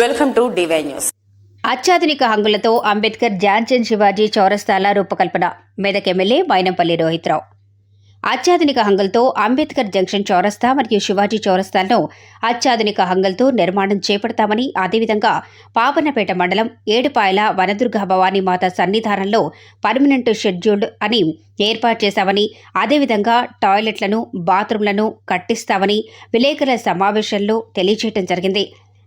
Welcome to DY news అత్యాధునిక హంగులతో Ambedkar Johnson Shivaji చౌరస్తాల రూపకల్పన. మెదక్ ఎమ్మెల్యే మైనంపల్లి రోహిత్రావు. అత్యాధునిక హంగులతో అంబేద్కర్ జంక్షన్ చౌరస్తా మరియు శివాజీ చౌరస్తాలను అత్యాధునిక హంగులతో నిర్మాణం చేపడతామని అదేవిధంగా పాపన్నపేట మండలం ఏడుపాయల వనదుర్గ భవానీ మాత సన్నిధానంలో పర్మనెంట్ షెడ్యూల్డ్ అని ఏర్పాటు చేశామని అదేవిధంగా టాయిలెట్లను బాత్రూంలను కట్టిస్తామని విలేకరుల సమావేశంలో తెలియజేయడం జరిగింది.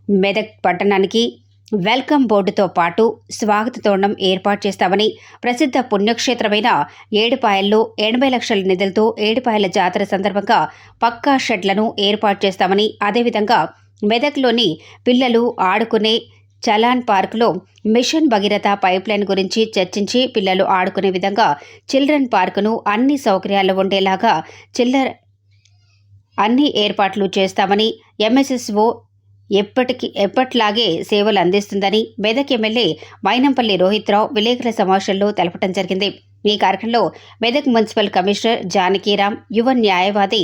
మెదక్ పట్టణానికి వెల్కమ్ బోర్డుతో పాటు స్వాగత తోరణం ఏర్పాటు చేస్తామని ప్రసిద్ధ పుణ్యక్షేత్రమైన ఏడుపాయల్లో ఎనభై లక్షల నిధులతో ఏడుపాయల జాతర సందర్భంగా పక్కా షెడ్లను ఏర్పాటు చేస్తామని అదేవిధంగా మెదక్లోని పిల్లలు ఆడుకునే చలాన్ పార్కులో మిషన్ భగీరథ పైప్లైన్ గురించి చర్చించి పిల్లలు ఆడుకునే విధంగా చిల్డ్రన్ పార్కును అన్ని సౌకర్యాలు ఉండేలాగా చిల్లర్ అన్ని ఏర్పాట్లు చేస్తామని ఎంఎస్ఎస్ఓ ఎప్పటికి ఎప్పట్లాగే సేవలు అందిస్తుందని మెదక్ ఎమ్మెల్యే మైనంపల్లి రోహిత్రావు విలేకరుల సమావేశంలో తెలపడం జరిగింది. ఈ కార్యక్రమంలో మెదక్ మున్సిపల్ కమిషనర్ జానకీరామ్ యువ న్యాయవాది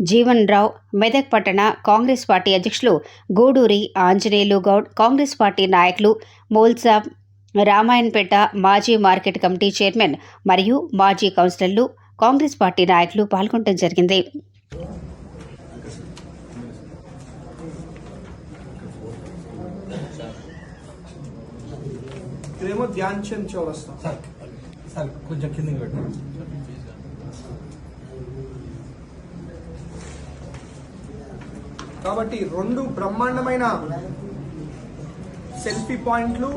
జీవన్ రావు మెదక్ పట్టణ కాంగ్రెస్ పార్టీ అధ్యక్షులు గూడూరి ఆంజనేయులు గౌడ్ కాంగ్రెస్ పార్టీ నాయకులు మోల్సాబ్ రామాయణపేట మాజీ మార్కెట్ కమిటీ చైర్మన్ మరియు మాజీ కౌన్సిలర్లు కాంగ్రెస్ పార్టీ నాయకులు పాల్గొనడం జరిగింది. ఇదేమో ధ్యాన్ చంద్ చౌరస్తా సార్ సార్ కొంచెం కిందకి పెట్టండి. కాబట్టి రెండు బ్రహ్మాండమైన సెల్ఫీ పాయింట్లు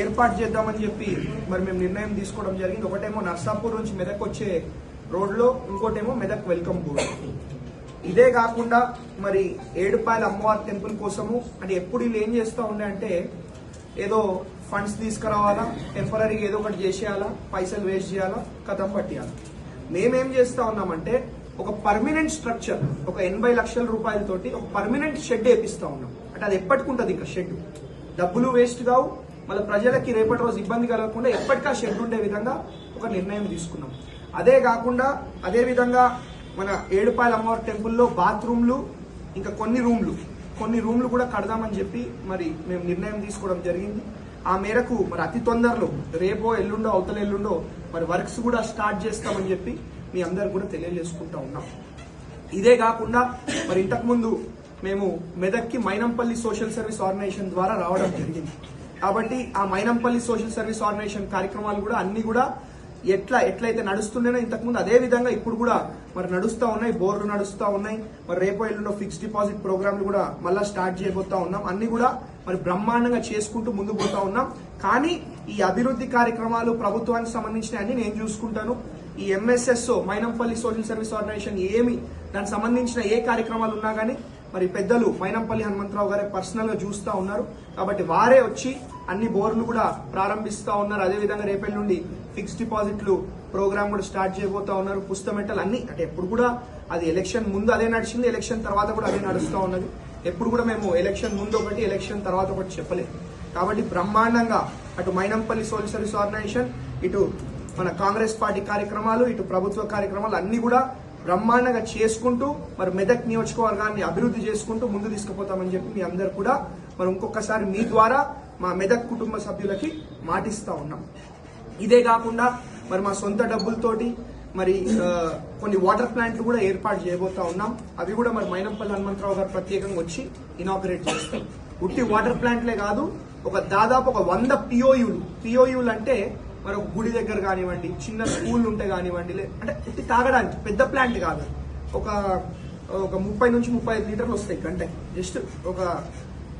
ఏర్పాటు చేద్దామని చెప్పి మరి మేము నిర్ణయం తీసుకోవడం జరిగింది. ఒకటేమో నర్సాపూర్ నుంచి మెదక్ వచ్చే రోడ్లో ఇంకోటేమో మెదక్ వెల్కమ్ బోర్డు. ఇదే కాకుండా మరి ఏడుపాయల అమ్మవారి టెంపుల్ కోసము అంటే ఎప్పుడు వీళ్ళు ఏం చేస్తూ ఉండే అంటే ఏదో ఫండ్స్ తీసుకురావాలా? టెంపరీగా ఏదో ఒకటి చేసేయాలా? పైసలు వేస్ట్ చేయాలా? కథం పట్టియాలా? మేమేం చేస్తా ఉన్నామంటే ఒక పర్మనెంట్ స్ట్రక్చర్ ఒక ఎనభై లక్షల రూపాయలతోటి ఒక పర్మనెంట్ షెడ్ వేపిస్తా ఉన్నాం. అంటే అది ఎప్పటికుంటుంది ఇంకా షెడ్ డబ్బులు వేస్ట్ కావు. మళ్ళీ ప్రజలకి రేపటి రోజు ఇబ్బంది కలగకుండా ఎప్పటికా షెడ్ ఉండే విధంగా ఒక నిర్ణయం తీసుకున్నాం. అదే కాకుండా అదే విధంగా మన ఏడుపాయల అమ్మవారి టెంపుల్లో బాత్రూమ్లు ఇంకా కొన్ని రూమ్లు కొన్ని రూమ్లు కూడా కడదామని చెప్పి మరి మేము నిర్ణయం తీసుకోవడం జరిగింది. ఆ మేరకు మరి అతి తొందరలో రేపో ఎల్లుండో అవతల ఎల్లుండో మరి వర్క్స్ కూడా స్టార్ట్ చేస్తామని చెప్పి మీ అందరు కూడా తెలియజేసుకుంటా ఉన్నాం. ఇదే కాకుండా మరి ఇంతకుముందు మేము మెదక్కి మైనంపల్లి సోషల్ సర్వీస్ ఆర్గనైజేషన్ ద్వారా రావడం జరిగింది. కాబట్టి ఆ మైనంపల్లి సోషల్ సర్వీస్ ఆర్గనైజేషన్ కార్యక్రమాలు కూడా అన్ని కూడా ఎట్లా ఎట్లయితే నడుస్తుండేనో ఇంతకుముందు అదే విధంగా ఇప్పుడు కూడా మరి నడుస్తూ ఉన్నాయి బోర్లు నడుస్తూ ఉన్నాయి. మరి రేపో ఎల్లుండో ఫిక్స్డ్ డిపాజిట్ ప్రోగ్రాంలు కూడా మళ్ళీ స్టార్ట్ చేయబోతా ఉన్నాం. అన్ని కూడా మరి బ్రహ్మాండంగా చేసుకుంటూ ముందుకు పోతా ఉన్నాం. కానీ ఈ అభివృద్ధి కార్యక్రమాలు ప్రభుత్వానికి సంబంధించిన అన్ని నేను చూసుకుంటాను. ఈ MSSO Mynampally social service organisation ఏమి దానికి సంబంధించిన ఏ కార్యక్రమాలు ఉన్నా కానీ మరి పెద్దలు మైనంపల్లి హనుమంతరావు గారే పర్సనల్గా చూస్తా ఉన్నారు. కాబట్టి వారే వచ్చి అన్ని బోర్లు కూడా ప్రారంభిస్తా ఉన్నారు. అదే విధంగా రేపటి నుండి ఫిక్స్డ్ డిపాజిట్లు ప్రోగ్రామ్ కూడా స్టార్ట్ చేయబోతా ఉన్నారు. పుస్తమెట్టలు అన్ని అంటే ఎప్పుడు కూడా అది ఎలక్షన్ ముందు అదే నడిచింది ఎలక్షన్ తర్వాత కూడా అదే నడుస్తూ ఉన్నది. ఎప్పుడు కూడా మేము ఎలక్షన్ ముందు ఒకటి ఎలక్షన్ తర్వాత ఒకటి చెప్పలేదు కాబట్టి బ్రహ్మాండంగా అటు మైనంపల్లి సోషల్ సర్వీస్ ఆర్గనైజేషన్ ఇటు మన కాంగ్రెస్ పార్టీ కార్యక్రమాలు ఇటు ప్రభుత్వ కార్యక్రమాలు అన్ని కూడా బ్రహ్మాండంగా చేసుకుంటూ మరి మెదక్ నియోజకవర్గాన్ని అభివృద్ధి చేసుకుంటూ ముందు తీసుకుపోతామని చెప్పి మీ అందరు కూడా మరి ఇంకొకసారి మీ ద్వారా మా మెదక్ కుటుంబ సభ్యులకి మాటిస్తా ఉన్నాం. ఇదే కాకుండా మరి మా సొంత డబ్బులతోటి మరి కొన్ని వాటర్ ప్లాంట్లు కూడా ఏర్పాటు చేయబోతా ఉన్నాం. అవి కూడా మరి మైనంపల్లి హనుమంతరావు గారు ప్రత్యేకంగా వచ్చి ఇనాగ్రేట్ చేస్తాం. ఉట్టి వాటర్ ప్లాంట్లే కాదు ఒక దాదాపు ఒక వంద పిఓయులు పిఓయులు అంటే మరి ఒక గుడి దగ్గర కానివ్వండి చిన్న స్కూల్ ఉంటే కానివ్వండి లే- అంటే ఉట్టి తాగడానికి పెద్ద ప్లాంట్ కాదు. ఒక ఒక ముప్పై నుంచి ముప్పై ఐదు లీటర్లు వస్తాయి గంటకి జస్ట్ ఒక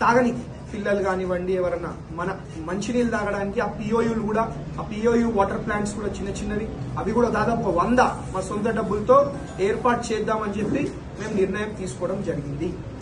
తాగనికి. పిల్లలు కానివ్వండి ఎవరన్నా మన మంచినీళ్ళు తాగడానికి ఆ పిఓయులు కూడా ఆ పిఓయు వాటర్ ప్లాంట్స్ కూడా చిన్న చిన్నవి అవి కూడా దాదాపు వంద మా సొంత డబ్బులతో ఏర్పాటు చేద్దామని చెప్పి మేము నిర్ణయం తీసుకోవడం జరిగింది.